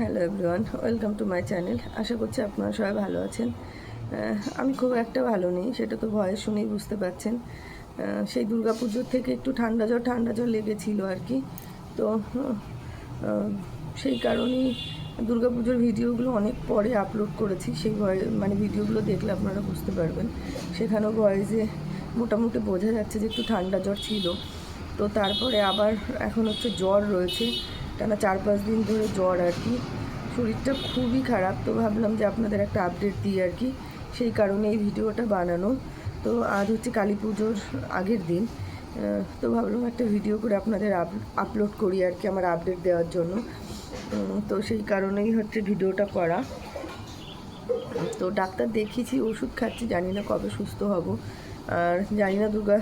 Hello everyone, welcome to my channel. আশা করছি আপনারা সবাই ভালো আছেন। আমি খুব একটা ভালো নেই, সেটা তো ভয়ে শুনেই বুঝতে পারছেন। সেই দুর্গাপুজোর থেকে একটু ঠান্ডা জ্বর ঠান্ডা জ্বর লেগেছিল আর কি। তো সেই কারণেই দুর্গাপুজোর ভিডিওগুলো অনেক পরে আপলোড করেছি। সেই ভয়ে মানে ভিডিওগুলো দেখলে আপনারা বুঝতে পারবেন। সেখানেও ভয়েসে মোটামুটি বোঝা যাচ্ছে যে একটু ঠান্ডা জ্বর ছিল। তো তারপরে আবার এখন হচ্ছে জ্বর রয়েছে। টানা চার পাঁচ দিন ধরে জ্বর আর কি। শরীরটা খুবই খারাপ, তো ভাবলাম যে আপনাদের একটা আপডেট দিই আর কি। সেই কারণে এই ভিডিওটা বানানো। তো আজ হচ্ছে কালী পুজোর আগের দিন। তো ভাবলাম একটা ভিডিও করে আপনাদের আপলোড করি আর কি আমার আপডেট দেওয়ার জন্য। তো সেই কারণেই হচ্ছে ভিডিওটা করা। তো ডাক্তার দেখিয়েছি, ওষুধ খাচ্ছি, জানি না কবে সুস্থ হব। আর জানি না দুর্গা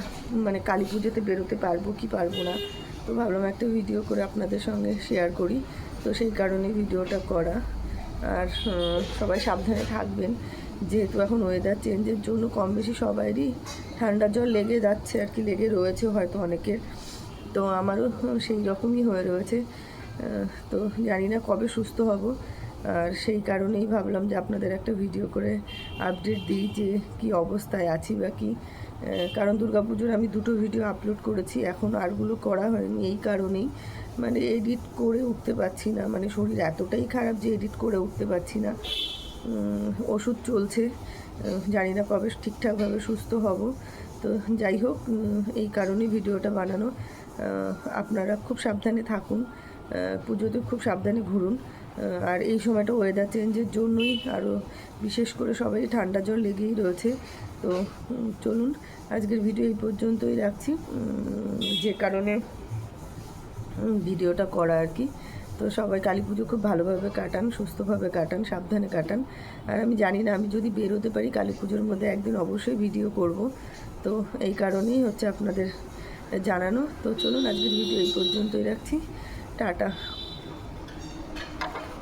মানে কালী পুজোতে বেরোতে পারব কি পারব না। তো ভাবলাম একটা ভিডিও করে আপনাদের সঙ্গে শেয়ার করি। তো সেই কারণে ভিডিওটা করা। আর সবাই সাবধানে থাকবেন। যেহেতু এখন ওয়েদার চেঞ্জের জন্য কম বেশি সবারই ঠান্ডা জল লেগে যাচ্ছে আর কি, লেগে রয়েছে হয়তো অনেকের। তো আমারও সেই রকমই হয়ে রয়েছে। তো জানি না কবে সুস্থ হব। আর সেই কারণেই ভাবলাম যে আপনাদের একটা ভিডিও করে আপডেট দিই যে কি অবস্থায় আছি বা কি। কারণ দুর্গাপুজোর আমি দুটো ভিডিও আপলোড করেছি, এখন আরগুলো করা হয়নি এই কারণেই। মানে এডিট করে উঠতে পারছি না মানে শরীর এতটাই খারাপ যে এডিট করে উঠতে পারছি না। ওষুধ চলছে জানি না কবে ঠিকঠাকভাবে সুস্থ হব। তো যাই হোক এই কারণেই ভিডিওটা বানানো। আপনারা খুব সাবধানে থাকুন পুজোতে খুব সাবধানে ঘুরুন। আর এই সময়টা ওয়েদার চেঞ্জের জন্যই আরও বিশেষ করে সবাই ঠান্ডা জল লেগেই রয়েছে। তো চলুন, আজকের ভিডিও এই পর্যন্তই রাখছি। যে কারণে ভিডিওটা করা আর কি। তো সবাই কালী পুজো খুব ভালোভাবে কাটান, সুস্থভাবে কাটান, সাবধানে কাটান। আর আমি জানি না, আমি যদি বেরোতে পারি কালী পুজোর মধ্যে একদিন অবশ্যই ভিডিও করব। তো এই কারণেই হচ্ছে আপনাদের জানানো। তো চলুন, আজকের ভিডিও এই পর্যন্তই রাখছি। টাটা।